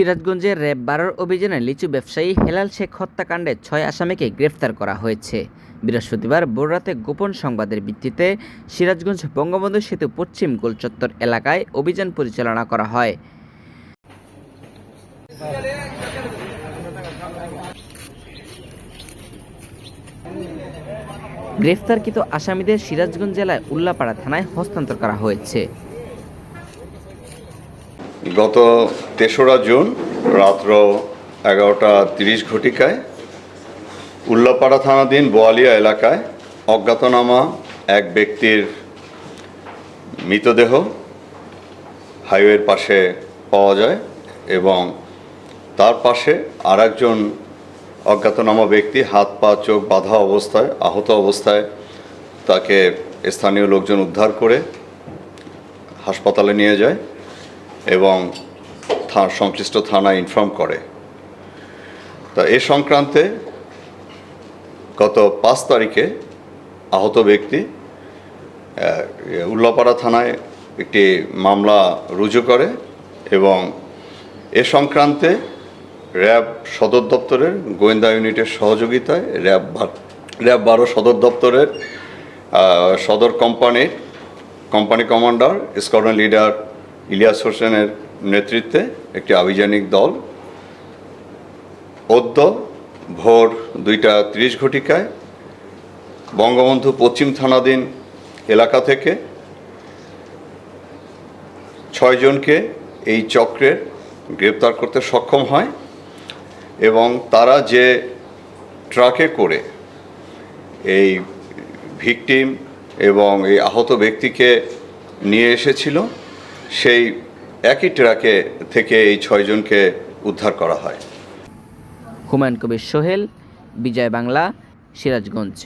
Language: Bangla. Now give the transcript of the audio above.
সিরাজগঞ্জের র্যাব বারোর অভিযানে লিচু ব্যবসায়ী হেলাল শেখ হত্যাকাণ্ডে ছয় আসামিকে গ্রেফতার করা হয়েছে। বৃহস্পতিবার ভোররাতে গোপন সংবাদের ভিত্তিতে সিরাজগঞ্জ বঙ্গবন্ধু সেতু পশ্চিম গোলচত্বর এলাকায় অভিযান পরিচালনা করা হয়। গ্রেফতারকৃত আসামিদের সিরাজগঞ্জ জেলায় উল্লাপাড়া থানায় হস্তান্তর করা হয়েছে। গত তেসরা জুন রাত্র এগারোটা তিরিশ ঘটিকায় উল্লাপাড়া থানাধীন বোয়ালিয়া এলাকায় অজ্ঞাতনামা এক ব্যক্তির মৃতদেহ হাইওয়ের পাশে পাওয়া যায় এবং তার পাশে আর একজন অজ্ঞাতনামা ব্যক্তি হাত, পা, চোখ বাঁধা অবস্থায়, আহত অবস্থায় তাকে স্থানীয় লোকজন উদ্ধার করে হাসপাতালে নিয়ে যায়। এবং সংশ্লিষ্ট থানায় ইনফর্ম করে। তা এ সংক্রান্তে গত পাঁচ তারিখে আহত ব্যক্তি উল্লাপাড়া থানায় একটি মামলা রুজু করে এবং এ সংক্রান্তে র্যাব সদর দপ্তরের গোয়েন্দা ইউনিটের সহযোগিতায় র্যাব র্যাব বারো সদর দপ্তরের সদর কোম্পানির, company commander, squadron leader Ilias হোসেনের নেতৃত্বে একটি আভিযানিক দল। অদ্য ভোর দুইটা ত্রিশ ঘটিকায় বঙ্গবন্ধু পশ্চিম থানাধীন এলাকা থেকে ছয়জনকে এই চক্রের গ্রেপ্তার করতে সক্ষম হয় এবং তারা যে ট্রাকে করে এই ভিকটিম এবং এই আহত ব্যক্তিকে নিয়ে এসেছিল সেই একই ট্রাকে থেকে এই ছয়জনকে উদ্ধার করা হয়। হুমায়ুন কবির সোহেল, বিজয় বাংলা, সিরাজগঞ্জ।